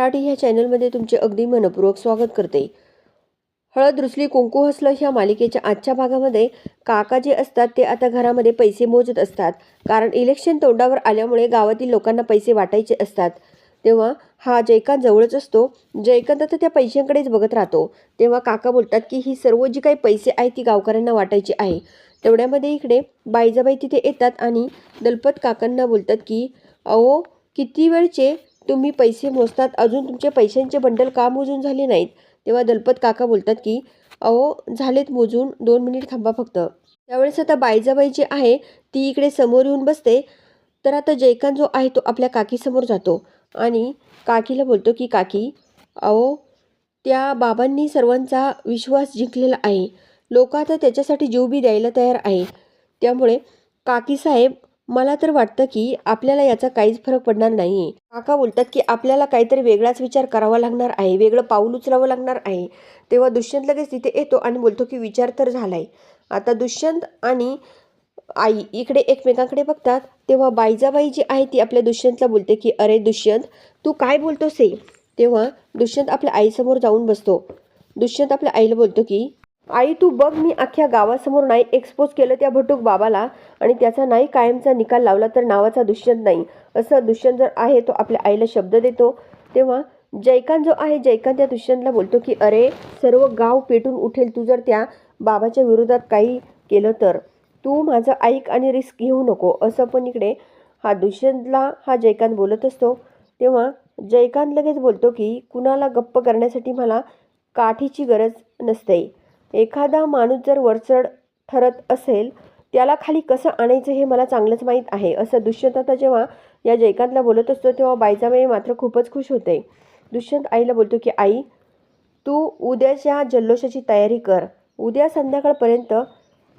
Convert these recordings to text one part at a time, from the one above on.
मराठी ह्या चॅनलमध्ये तुमचे अगदी मनपूर्वक स्वागत करते. हळद रुसली कुंकू हसलं ह्या मालिकेच्या आजच्या भागामध्ये काका जे असतात ते आता घरामध्ये पैसे मोजत असतात. कारण इलेक्शन तोंडावर आल्यामुळे गावातील लोकांना पैसे वाटायचे असतात. तेव्हा हा जयकांत जवळच असतो. जयकांत आता त्या पैशांकडेच बघत राहतो. तेव्हा काका बोलतात की ही सर्व जी काही पैसे आहेत ती गावकऱ्यांना वाटायची आहे. तेवढ्यामध्ये इकडे बाईजाबाई तिथे येतात आणि दलपत काकांना बोलतात की अहो किती वेळचे तुम्ही पैसे मोजतात अजून तुमचे पैशांचे बंडल का मोजून झाले नाहीत? तेव्हा दलपत काका बोलतात की अहो झालेत मोजून दोन मिनिट थांबा फक्त. त्यावेळेस आता बायजाबाई जी आहे ती इकडे समोर येऊन बसते. तर आता जयकांत जो आहे तो आपल्या काकीसमोर जातो आणि काकीला बोलतो की काकी अहो त्या बाबांनी सर्वांचा विश्वास जिंकलेला आहे. लोक आता त्याच्यासाठी जीव बी द्यायला तयार आहे. त्यामुळे काकीसाहेब मला तर वाटतं की आपल्याला याचा काहीच फरक पडणार नाही. आहे काका बोलतात की आपल्याला काहीतरी वेगळाच विचार करावा लागणार आहे वेगळं पाऊल उचलावं लागणार आहे. तेव्हा दुष्यंत लगेच तिथे येतो आणि बोलतो की विचार तर झालाय. आता दुष्यंत आणि आई इकडे एकमेकांकडे बघतात तेव्हा बाईजाबाई जी आहे ती आपल्या दुष्यंतला बोलते की अरे दुष्यंत तू काय बोलतोस हे? तेव्हा दुष्यंत आपल्या आईसमोर जाऊन बसतो. दुष्यंत आपल्या आईला बोलतो की आई तू बघ मी अख्ख्या गावासमोर नाही एक्सपोज केलं त्या भटूक बाबाला आणि त्याचा नाही कायमचा निकाल लावला तर नावाचा दुष्यंत नाही. असं दुष्यंत जर आहे तो आपल्या आईला शब्द देतो. तेव्हा जयकांत जो आहे जयकांत त्या दुष्यंतला बोलतो की अरे सर्व गाव पेटून उठेल तू जर त्या बाबाच्या विरोधात काही केलं तर. तू माझं ऐक आणि रिस्क घेऊ नको. असं पण इकडे हा दुष्यंतला हा जयकांत बोलत असतो. तेव्हा जयकांत लगेच बोलतो की कुणाला गप्प करण्यासाठी मला काठीची गरज नसते. एखादा माणूस जर वरचढ ठरत असेल त्याला खाली कसं आणायचं हे मला चांगलंच माहीत आहे. असं दुष्यंत आता जेव्हा या जयकांतला बोलत असतो तेव्हा बायजाबाई मात्र खूपच खुश होते. दुष्यंत आईला बोलतो की आई तू उद्याच्या जल्लोषाची तयारी कर. उद्या संध्याकाळपर्यंत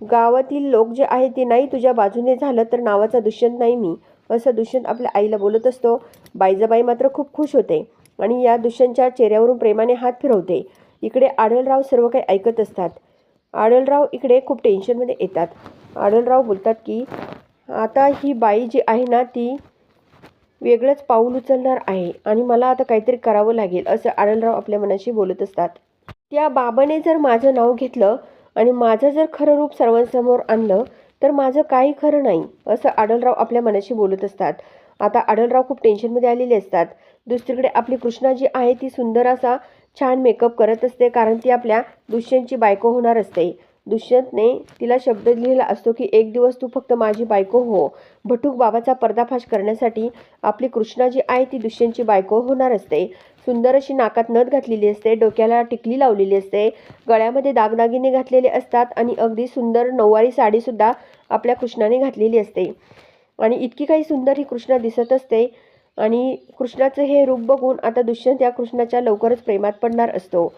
गावातील लोक जे आहे ते नाही तुझ्या बाजूने झालं तर नावाचा दुष्यंत नाही मी. असं दुष्यंत आपल्या आईला बोलत असतो. बाईजाबाई मात्र खूप खुश होते आणि या दुष्यंतच्या चेहऱ्यावरून प्रेमाने हात फिरवते. इकडे आडलराव सर्व काही ऐकत असतात. आडलराव इकडे खूप टेन्शनमध्ये येतात. आडलराव बोलतात की आता ही बाई जी आहे ना ती वेगळंच पाऊल उचलणार आहे आणि मला आता काहीतरी करावं लागेल असं आडलराव आपल्या मनाशी बोलत असतात. त्या बाबाने जर माझं नाव घेतलं आणि माझं जर खरं रूप सर्वांसमोर आणलं तर माझं काही खरं नाही असं आडलराव आपल्या मनाशी बोलत असतात. आता आडलराव खूप टेन्शनमध्ये आलेले असतात. दुसरीकडे आपली कृष्णा जी आहे ती सुंदर असा छान मेकअप करत असते कारण ती आपल्या दुष्यंतची बायको होणार असते. दुष्यंतने तिला शब्द लिहिला असतो की एक दिवस तू फक्त माझी बायको हो. भटूक बाबाचा पर्दाफाश करण्यासाठी आपली कृष्णा जी आहे ती दुष्यंतची बायको होणार असते. सुंदर अशी नाकात नथ घातलेली असते डोक्याला टिकली लावलेली असते गळ्यामध्ये दागदागिने घातलेले असतात आणि अगदी सुंदर नऊवारी साडीसुद्धा आपल्या कृष्णाने घातलेली असते. आणि इतकी काही सुंदर ही कृष्णा दिसत असते आणि कृष्णाचं हे रूप बघून आता दुष्यंत या कृष्णाच्या लवकरच प्रेमात पडणार असतो.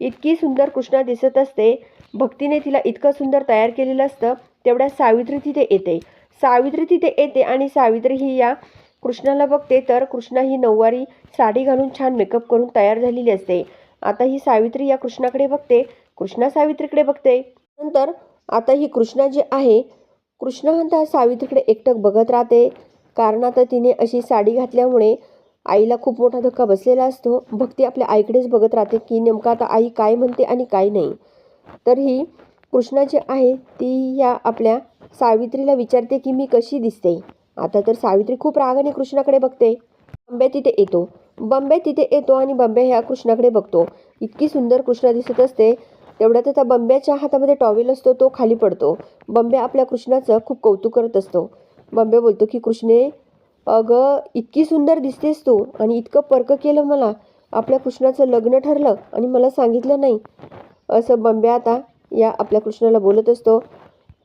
इतकी सुंदर कृष्णा दिसत असते भक्तीने तिला इतकं सुंदर तयार केलेलं असतं तेवढ्या सावित्री तिथे येते. सावित्री तिथे येते आणि सावित्री ही या कृष्णाला बघते तर कृष्णा ही नऊवारी साडी घालून छान मेकअप करून तयार झालेली असते. आता ही सावित्री या कृष्णाकडे बघते कृष्णा सावित्रीकडे बघते. नंतर आता ही कृष्णा जी आहे कृष्णा हा सावित्रीकडे एकटक बघत राहते. कारण आता तिने अशी साडी घातल्यामुळे आईला खूप मोठा धक्का बसलेला असतो. भक्ती आपल्या आईकडेच बघत राहते की नेमकं आता आई काय म्हणते आणि काय नाही. तर ही कृष्णा जी आहे ती या आपल्या सावित्रीला विचारते की मी कशी दिसते? आता तर सावित्री खूप रागाने कृष्णाकडे बघते. बंबे तिथे येतो. बंबे तिथे येतो आणि बंबे ह्या कृष्णाकडे बघतो. इतकी सुंदर कृष्णा दिसत असते. तेवढ्यात आता बंब्याच्या हातामध्ये टॉवेल असतो तो खाली पडतो. बंब्या आपल्या कृष्णाचं खूप कौतुक करत असतो. बंबे बोलतो की कृष्णे अगं इतकी सुंदर दिसतेस तू आणि इतकं पर्क केलं मला. आपल्या कृष्णाचं लग्न ठरलं आणि मला सांगितलं नाही. असं बंब्या आता या आपल्या कृष्णाला बोलत असतो.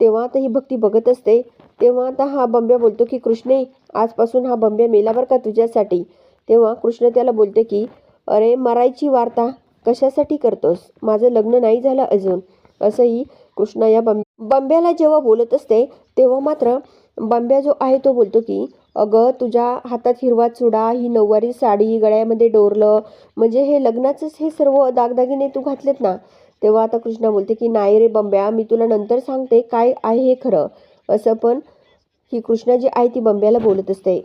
तेव्हा आता ही भक्ती बघत असते. तेव्हा आता हा बंब्या बोलतो की कृष्णे आजपासून हा बंब्या मेला बरं का तुझ्यासाठी? तेव्हा कृष्ण त्याला बोलते की अरे मरायची वार्ता कशासाठी करतोस? माझं लग्न नाही झालं अजून. असंही कृष्णा या बंब बंब्याला जेव्हा बोलत असते तेव्हा मात्र बंब्या जो आहे तो बोलतो की अगं तुझ्या हातात हिरवा चुडा ही नऊवारी साडी गळ्यामध्ये डोरलं म्हणजे हे लग्नाचंच हे सर्व दागदागिने तू घातलेत ना? तेव्हा आता कृष्णा बोलते की नाही रे बंब्या मी तुला नंतर सांगते काय आहे हे खरं. असं पण ही कृष्णा जी आहे ती बंब्याला बोलत असते.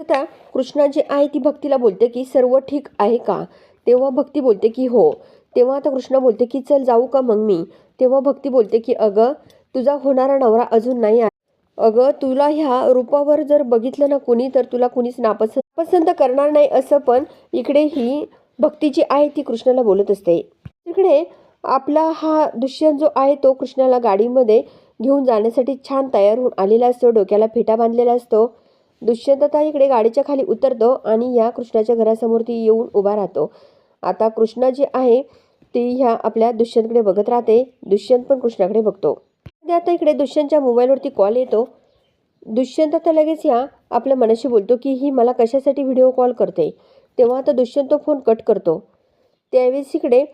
आता कृष्णा जी आहे ती भक्तीला बोलते की सर्व ठीक आहे का? तेव्हा भक्ती बोलते की हो. तेव्हा आता कृष्णा बोलते की चल जाऊ का मग मी? तेव्हा भक्ती बोलते की अगं तुझा होणारा नवरा अजून नाही आहे. अगं तुला ह्या रूपावर जर बघितलं ना कुणी तर तुला कुणीच नापसंत पसंत करणार नाही असं पण इकडे ही भक्ती जी आहे ती कृष्णाला बोलत असते. तिकडे आपला हा दुष्यंत जो आहे तो कृष्णाला गाडीमध्ये घेऊन जाण्यासाठी छान तयार होऊन आलेला असतो डोक्याला फेटा बांधलेला असतो. दुष्यंत आता इकडे गाडीच्या खाली उतरतो आणि या कृष्णाच्या घरासमोर ती येऊन उभा राहतो. आता कृष्णा जी आहे ती ह्या आपल्या दुष्यंतकडे बघत राहते. दुष्यंत पण कृष्णाकडे बघतो. आता इकडे दुष्यंतच्या मोबाईलवरती कॉल येतो. दुष्यंत आता लगेच ह्या आपल्या मनाशी बोलतो की ही मला कशासाठी व्हिडिओ कॉल करते? तेव्हा आता दुष्यंत तो फोन कट करतो. त्यावेळेस इकडे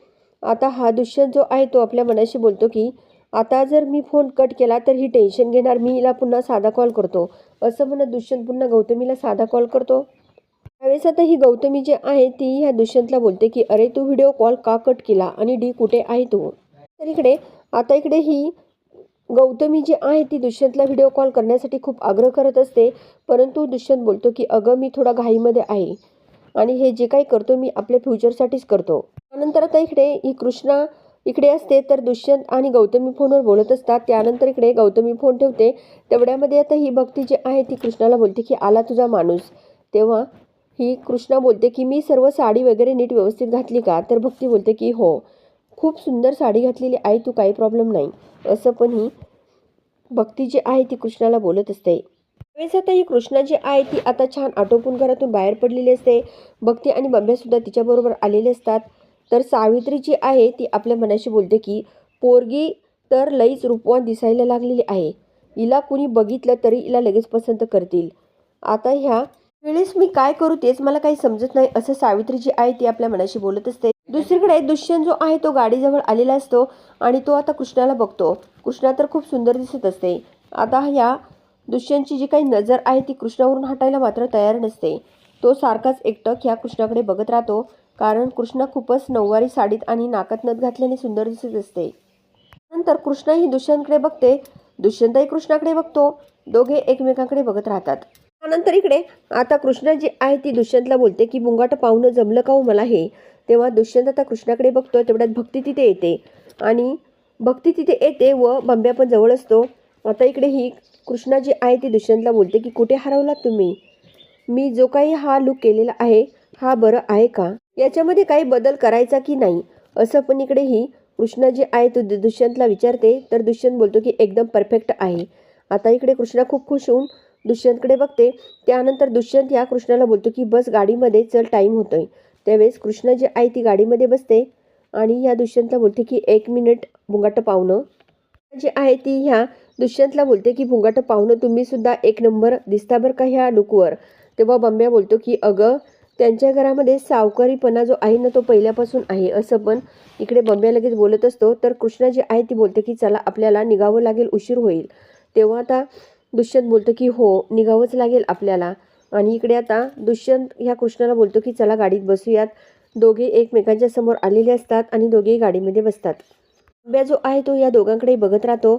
आता हा दुष्यंत जो आहे तो आपल्या मनाशी बोलतो की आता जर मी फोन कट केला तर ही टेन्शन घेणार मी हिला पुन्हा साधा कॉल करतो. असं म्हणत दुष्यंत पुन्हा गौतमीला साधा कॉल करतो. त्यावेळेस आता ही गौतमी जी आहे ती ह्या दुष्यंतला बोलते की अरे तू व्हिडिओ कॉल का कट केला? आणि डी कुठे आहे तू? तर इकडे आता इकडे ही गौतमी जी आहे ती दुष्यंतला व्हिडिओ कॉल करण्यासाठी खूप आग्रह करत असते. परंतु दुष्यंत बोलतो की अगं मी थोडा घाईमध्ये आहे आणि हे जे काही करतो मी आपल्या फ्युचरसाठीच करतो. त्यानंतर आता इकडे ही कृष्णा इकडे असते. तर दुष्यंत आणि गौतमी फोनवर बोलत असतात. त्यानंतर इकडे गौतमी फोन ठेवते. तेवढ्यामध्ये आता ही भक्ती जी आहे ती कृष्णाला बोलते की आला तुझा माणूस. तेव्हा ही कृष्णा बोलते की मी सर्व साडी वगैरे नीट व्यवस्थित घातली का? तर भक्ती बोलते की हो. खूप सुंदर साडी घातलेली. आहे तू काही प्रॉब्लेम नाही. असं पण ही भक्ती जी आहे ती कृष्णाला बोलत असते. त्यावेळेस आता ही कृष्णा जी आहे ती आता छान आटोपून घरातून बाहेर पडलेली असते. भक्ती आणि बंब्यासुद्धा तिच्याबरोबर आलेले असतात. तर सावित्री जी आहे ती आपल्या मनाशी बोलते की पोरगी तर लईच रूपवान दिसायला लागलेली आहे. हिला कुणी बघितलं तरी हिला लगेच पसंत करतील. आता ह्या वेळेस मी काय करू तेच मला काही समजत नाही असं सावित्री जी आहे ती आपल्या मनाशी बोलत असते. दुसरीकडे दुष्यंत जो आहे तो गाडीजवळ आलेला असतो आणि तो आता कृष्णाला बघतो. कृष्णा तर खूप सुंदर दिसत असते. आता ह्या दुष्यंतची जी काही नजर आहे ती कृष्णावरून हटायला मात्र तयार नसते. तो सारखाच एकटक ह्या कृष्णाकडे बघत राहतो कारण कृष्णा खूपच नऊवारी साडीत आणि नाकात नथ घातल्याने सुंदर दिसत असते. नंतर कृष्णा ही दुष्यंतकडे बघते. दुष्यंतही कृष्णाकडे बघतो. दोघे एकमेकांकडे बघत राहतात. त्यानंतर इकडे आता कृष्णा जी आहे ती दुष्यंतला बोलते की मुंगाट पाहुणं जमलं का हो मला हे? तेव्हा दुष्यंत आता कृष्णाकडे बघतो तेवढ्यात भक्ती तिथे येते. आणि भक्ती तिथे येते व बंब्या पण जवळ असतो. आता इकडे ही कृष्णा जी आहे ती दुष्यंतला बोलते की कुठे हरवलात तुम्ही? मी जो काही हा लुक केलेला आहे हा बरं आहे का? याच्यामध्ये काही बदल करायचा की नाही? असं पण इकडे ही कृष्णा जी आहे तो दुष्यंतला विचारते. तर दुष्यंत बोलतो की एकदम परफेक्ट आहे. आता इकडे कृष्णा खूप खुश होऊन दुष्यंतकडे बघते. त्यानंतर दुष्यंत या कृष्णाला बोलतो की बस गाडीमध्ये चल टाईम होतोय. त्यावेळेस कृष्णा जी आहे ती गाडीमध्ये बसते आणि या दुष्यंतला बोलते की एक मिनिट भुंगाटं पाहुणं जी आहे ती ह्या दुष्यंतला बोलते की भुंगाटं पाहुणं तुम्हीसुद्धा एक नंबर दिसता बरं का ह्या लुकवर. तेव्हा बंब्या बोलतो की अगं त्यांच्या घरामध्ये सावकारीपणा जो आहे ना तो पहिल्यापासून आहे असं पण इकडे बंब्या लगेच बोलत असतो. तर कृष्णा जी आहे ती बोलते की चला आपल्याला निघावं लागेल उशीर होईल. तेव्हा आता दुष्यंत बोलतो की हो निघावंच लागेल आपल्याला. आणि इकडे आता दुष्यंत ह्या कृष्णाला बोलतो की चला गाडीत बसूयात. दोघे एकमेकांच्या समोर आलेले असतात आणि दोघेही गाडीमध्ये बसतात. बंब्या जो आहे तो या दोघांकडे बघत राहतो.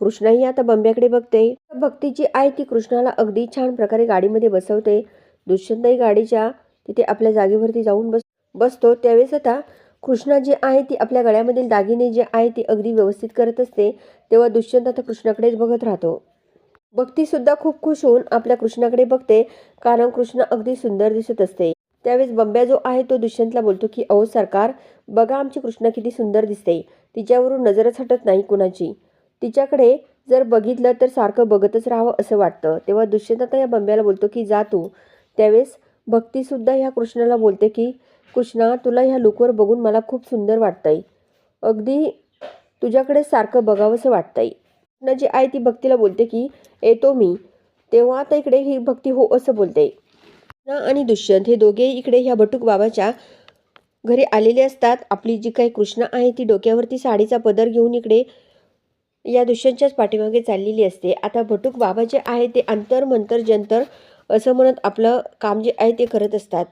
कृष्णाही आता बंब्याकडे बघते. भक्ती जी आहे ती कृष्णाला अगदी छान प्रकारे गाडीमध्ये बसवते. दुष्यंतही गाडीच्या तिथे आपल्या जागेवरती जाऊन बस बसतो. त्यावेळेस आता कृष्णा जी आहे ती आपल्या गळ्यामधील दागिने जे आहे ती अगदी व्यवस्थित करत असते. तेव्हा दुष्यंत आता कृष्णाकडेच बघत राहतो. भक्तीसुद्धा खूप खुश होऊन आपल्या कृष्णाकडे बघते कारण कृष्ण अगदी सुंदर दिसत असते. त्यावेळेस बंब्या जो आहे तो दुष्यंतला बोलतो की अहो सरकार बघा आमची कृष्णा किती सुंदर दिसते. तिच्यावरून नजरच हटत नाही कुणाची. तिच्याकडे जर बघितलं तर सारखं बघतच राहावं असं वाटतं. तेव्हा दुष्यंत आता या बंब्याला बोलतो की जा तू. त्यावेळेस भक्तीसुद्धा ह्या कृष्णाला बोलते की कृष्णा तुला ह्या लुकवर बघून मला खूप सुंदर वाटतंय. अगदी तुझ्याकडे सारखं बघावंसं वाटतंय. जी आहे ती भक्तीला बोलते की येतो मी. तेव्हा आता इकडे ही भक्ती हो असं बोलते. कृष्णा आणि दुष्यंत हे दोघे इकडे ह्या भटूक बाबाच्या घरी आलेले असतात. आपली जी काही कृष्णा आहे ती डोक्यावरती साडीचा पदर घेऊन इकडे या दुष्यंतच्याच पाठीमागे चाललेली असते. आता भटूक बाबा जे आहे ते अंतर मंतर जंतर असं म्हणत आपलं काम जे आहे ते करत असतात.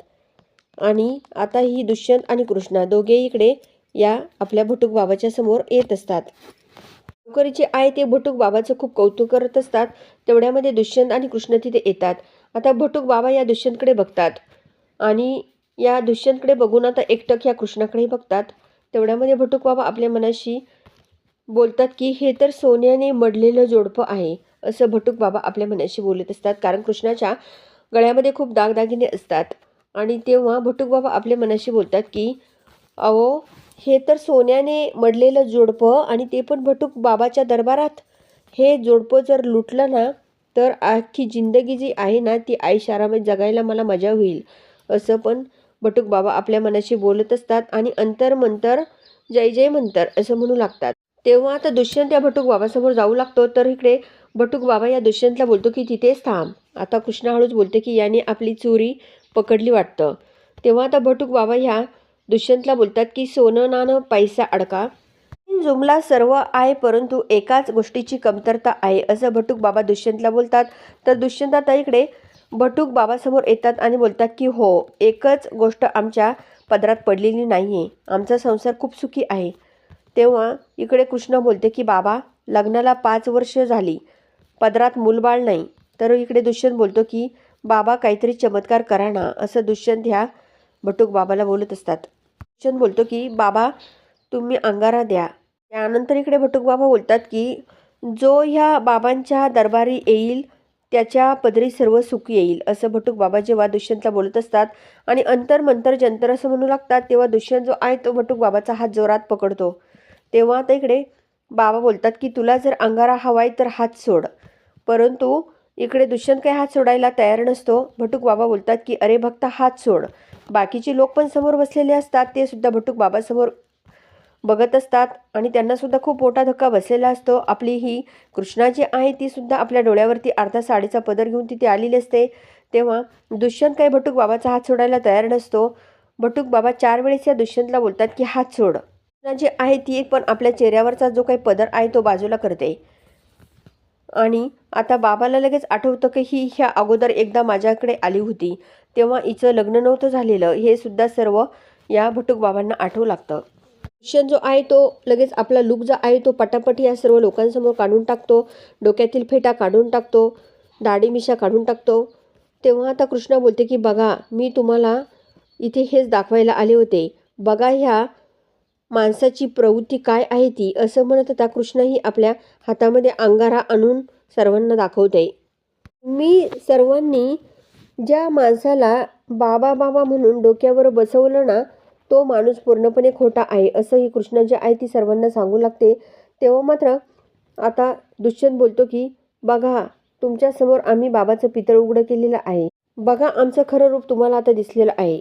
आणि आता ही दुष्यंत आणि कृष्णा दोघे इकडे या आपल्या भटूक बाबाच्या समोर येत असतात. गावकरीची जे आहे ते भटूक बाबाचं खूप कौतुक करत असतात. तेवढ्यामध्ये दुष्यंत आणि कृष्ण तिथे येतात. आता भटूक बाबा या दुष्यंतकडे बघतात. आणि या दुष्यंतकडे बघून आता एकटक या कृष्णाकडे बघतात. तेवढ्यामध्ये भटूक बाबा आपल्या मनाशी बोलतात की हे तर सोन्याने मडलेलं जोडपं आहे असं भटूक बाबा आपल्या मनाशी बोलत असतात. कारण कृष्णाच्या गळ्यामध्ये खूप दागदागिने असतात. आणि तेव्हा भटूक बाबा आपल्या मनाशी बोलतात की अहो हे तर सोन्याने मडलेलं जोडपं आणि ते पण भटूक बाबाच्या दरबारात. हे जोडपं जर लुटलं ना तर आखी जिंदगी जी आहे ना ती आईशारामध्ये जगायला मला मजा होईल. असं पण भटूक बाबा आपल्या मनाशी बोलत असतात आणि अंतर मंतर जय जय मंतर असं म्हणू लागतात. तेव्हा आता दुष्यंत या भटूक बाबासमोर जाऊ लागतो तर इकडे भटूक बाबा या दुष्यंतला बोलतो की तिथेच थांब. आता कृष्णा हळूच बोलते की याने आपली चोरी पकडली वाटतं. तेव्हा आता भटूक बाबा ह्या दुष्यंतला बोलतात की सोनं नाणं पैसा अडका. जुमला सर्व आहे परंतु एकाच गोष्टीची कमतरता आहे. असं भटूक बाबा दुष्यंतला बोलतात. तर दुष्यंत इकडे भटूक बाबासमोर येतात आणि बोलतात की हो एकच गोष्ट आमच्या पदरात पडलेली नाही आहे आमचा संसार खूप सुखी आहे. तेव्हा इकडे कृष्ण बोलते की बाबा लग्नाला पाच वर्ष झाली. पदरात मूलबाळ नाही. तर इकडे दुष्यंत बोलतो की बाबा काहीतरी चमत्कार करा ना. असं दुष्यंत ह्या भटूक बाबाला बोलत असतात. दुष्यंत बोलतो की बाबा तुम्ही अंगारा द्या. त्यानंतर इकडे भटूक बाबा बोलतात की जो ह्या बाबांच्या दरबारी येईल त्याच्या पदरी सर्व सुख येईल. असं भटूक बाबा जेव्हा दुष्यंतला बोलत असतात आणि अंतर मंतर जंतर असं म्हणू लागतात तेव्हा दुष्यंत जो आहे तो भटूक बाबाचा हात जोरात पकडतो. तेव्हा आता इकडे बाबा बोलतात की तुला जर अंगारा हवाय तर हात सोड. परंतु इकडे दुष्यंत काही हात सोडायला तयार नसतो. भटूक बाबा बोलतात की अरे भक्त हात सोड. बाकीचे लोक पण समोर बसलेले असतात. ते सुद्धा भटूक बाबासमोर बघत असतात आणि त्यांनासुद्धा खूप मोठा धक्का बसलेला असतो. आपली ही कृष्णा जी आहे ती सुद्धा आपल्या डोळ्यावरती अर्धा साडीचा पदर घेऊन तिथे आलेली असते. तेव्हा दुष्यंत काही भटूक बाबाचा हात सोडायला तयार नसतो. भटूक बाबा चार वेळेस या दुष्यंतला बोलतात की हात सोड. जी आहे ती एक पण आपल्या चेहऱ्यावरचा जो काही पदर आहे तो बाजूला करते. आणि आता बाबाला लगेच आठवतं की ही ह्या अगोदर एकदा माझ्याकडे आली होती. तेव्हा हिचं लग्न नव्हतं झालेलं. हे सुद्धा सर्व या भटूक बाबांना आठवू लागतं. दुष्यंत जो आहे तो लगेच आपला लुक जो आहे तो पटापट या सर्व लोकांसमोर काढून टाकतो. डोक्यातील फेटा काढून टाकतो. दाढी मिशा काढून टाकतो. तेव्हा आता कृष्णा बोलते की बघा मी तुम्हाला इथे हेच दाखवायला आले होते. बघा ह्या माणसाची प्रवृत्ती काय आहे ती? असं म्हणत आता कृष्णही आपल्या हातामध्ये अंगारा आणून सर्वांना दाखवते. मी सर्वांनी ज्या माणसाला बाबा बाबा म्हणून डोक्यावर बसवलं ना तो माणूस पूर्णपणे खोटा आहे असं ही कृष्ण जे आहे ती सर्वांना सांगू लागते. तेव्हा मात्र आता दुष्यंत बोलतो की बघा तुमच्यासमोर आम्ही बाबाचं पितळ उघडं केलेलं आहे. बघा आमचं खरं रूप तुम्हाला आता दिसलेलं आहे.